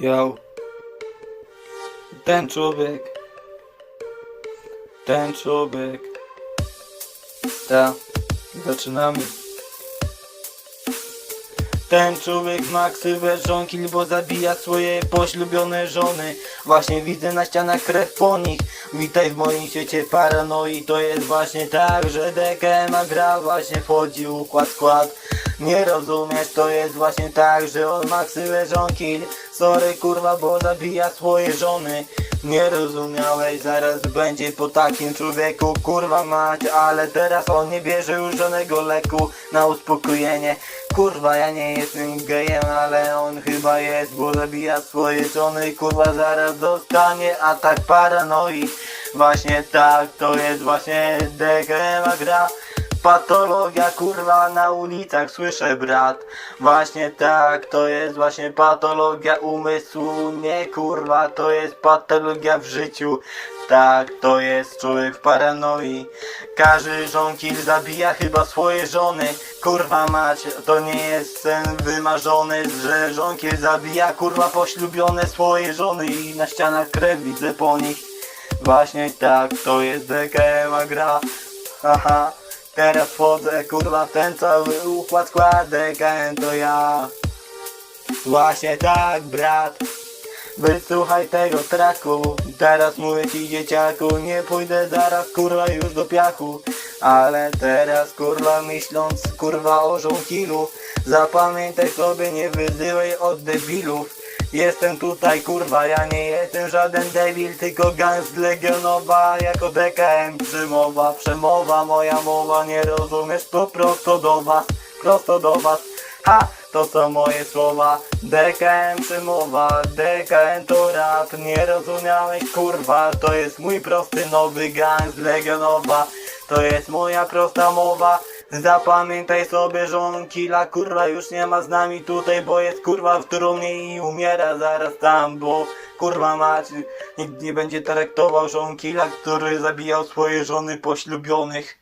Yo. Ten człowiek. Ten człowiek. Ta. Zaczynamy. Ten człowiek ma ksywę żonki, bo zabija swoje poślubione żony Właśnie widzę na ścianach krew po nich Witaj w moim świecie paranoi To jest właśnie tak, że DKMA gra Właśnie wchodzi układ skład Nie rozumiesz, to jest właśnie tak, że on ma ksywę żonki Sorry kurwa, bo zabija swoje żony. Nie rozumiałeś, zaraz będzie po takim człowieku Kurwa mać, ale teraz on nie bierze już żadnego leku Na uspokojenie. Kurwa, ja nie jestem gejem, ale on chyba jest, bo zabija swoje żony. Kurwa, zaraz dostanie atak paranoi Właśnie tak, to jest właśnie DKM gra Patologia kurwa na ulicach słyszę brat. Właśnie tak, to jest właśnie patologia umysłu Nie kurwa, to jest patologia w życiu. Tak, to jest człowiek w paranoi. Każdy żonkil zabija chyba swoje żony. Kurwa mać, to nie jest sen wymarzony Że żonkil zabija kurwa poślubione swoje żony. I na ścianach krew widzę po nich. Właśnie tak, to jest DKM gra. Haha, teraz wchodzę kurwa w ten cały układ skład DKM to ja. Właśnie tak brat. Wysłuchaj tego traku. Teraz mówię ci dzieciaku Nie pójdę zaraz kurwa już do piachu. Ale teraz kurwa myśląc kurwa o żołkilu Zapamiętaj sobie nie wyzywaj od debilów Jestem tutaj kurwa, ja nie jestem żaden debil Tylko gang legionowa. Jako DKM Przemowa, przemowa, moja mowa Nie rozumiesz, to prosto do was Prosto do was. Ha! To są moje słowa. DKM przemowa, DKM to rap. Nie rozumiałeś kurwa? To jest mój prosty nowy gang z Legionowa. To jest moja prosta mowa Zapamiętaj sobie, że on killa kurwa już nie ma z nami tutaj Bo jest kurwa w trumnie i umiera zaraz tam Bo kurwa mać Nikt nie będzie traktował, że on killa, który zabijał swoje żony poślubionych